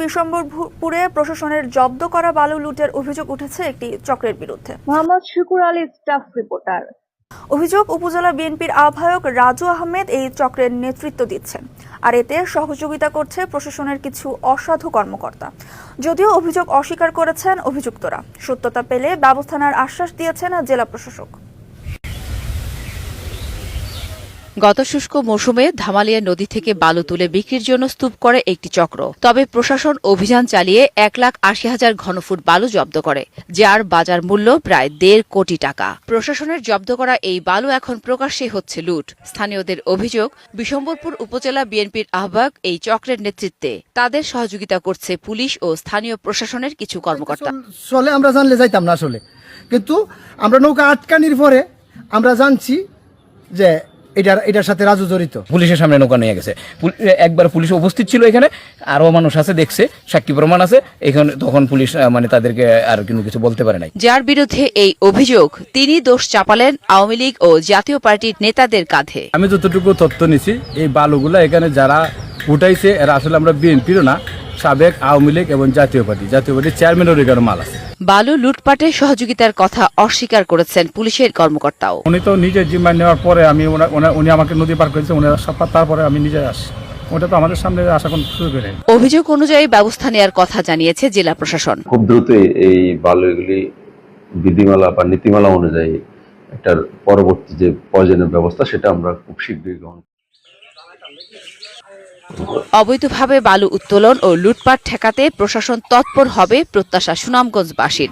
বিশম্বরপুরে প্রশাসনের জব্দ করা বালু লুটের অভিযোগ উঠেছে একটি চক্রের বিরুদ্ধে। Mohammad Shukur Ali staff reporter. অভিযোগ উপজেলা বিএনপির আহ্বায়ক রাজু আহমেদ এই চক্রের নেতৃত্ব দিচ্ছেন। আর এতে সহযোগিতা করছে প্রশাসনের কিছু অসাধু কর্মকর্তা। যদিও অভিযোগ অস্বীকার করেছেন অভিযুক্তরা। সত্যতা পেলে ব্যবস্থা নেওয়ার আশ্বাস দিয়েছেন জেলা প্রশাসক। গত শুষ্ক মৌসুমে ধামালিয়া নদী থেকে বালু তুলে বিক্রির জন্য স্তূপ করে একটি চক্র। তবে প্রশাসন অভিযান চালিয়ে এক লাখ আশি হাজার ঘনফুট বালু জব্দ করে, যার বাজার মূল্য প্রায় দেড় কোটি টাকা। প্রশাসনের জব্দ করা এই বালু এখন প্রকাশ্যে হচ্ছে লুট। স্থানীয়দের অভিযোগ, বিশম্বরপুর উপজেলা বিএনপির আহ্বায়ক এই চক্রের নেতৃত্বে। তাদের সহযোগিতা করছে পুলিশ ও স্থানীয় প্রশাসনের কিছু কর্মকর্তা। আমরা জানলে যাইতাম না আসলে। কিন্তু আমরা নৌকা আটকানির পরে আমরা জানছি যে এটার এটার সাথে রাজু জড়িত। পুলিশের সামনে নৌকা নিয়ে গেছে। একবার পুলিশ উপস্থিত ছিল এখানে আরও মানুষ আছে দেখছে সাক্ষী প্রমাণ আছে এখানে তখন পুলিশ মানে তাদেরকে আর কিন্তু কিছু বলতে পারে নাই। যার বিরুদ্ধে এই অভিযোগ তিনি দোষ চাপালেন আওয়ামী লীগ ও জাতীয় পার্টির নেতাদের কাঁধে। আমি যতটুকু তথ্য নিছি এই বালুগুলো এখানে যারা উঠাইছে এরা আসলে আমরা বিএনপিরও না সাবেক আওয়ামী লীগ এবং জাতীয় পার্টি। জাতীয় পার্টির চেয়ারম্যানেরও এখানে মাল আছে। বালু লুটপাটে সহযোগিতার কথা অস্বীকার করেছেন পুলিশের কর্মকর্তাও। উনি তো নিজের জিম্মা নেওয়ার পরে আমি উনি আমাকে নদী পার করেছে উনি সব তারপরে আমি নিজে আসি। ওটা তো আমাদের সামনে আসা কোনো সুযোগ নেই। অভিযোগ অনুযায়ী ব্যবস্থা নেয়ার কথা জানিয়েছে জেলা প্রশাসন। খুব দ্রুত এই বালু এগুলি বিধিমালা বা নীতিমালা অনুযায়ী এটার পরবর্তী যে প্রয়োজনীয় ব্যবস্থা সেটা আমরা খুব শীঘ্রই গ্রহণ। অবৈধভাবে বালু উত্তোলন ও লুটপাট ঠেকাতে প্রশাসন তৎপর হবে প্রত্যাশা সুনামগঞ্জবাসীর।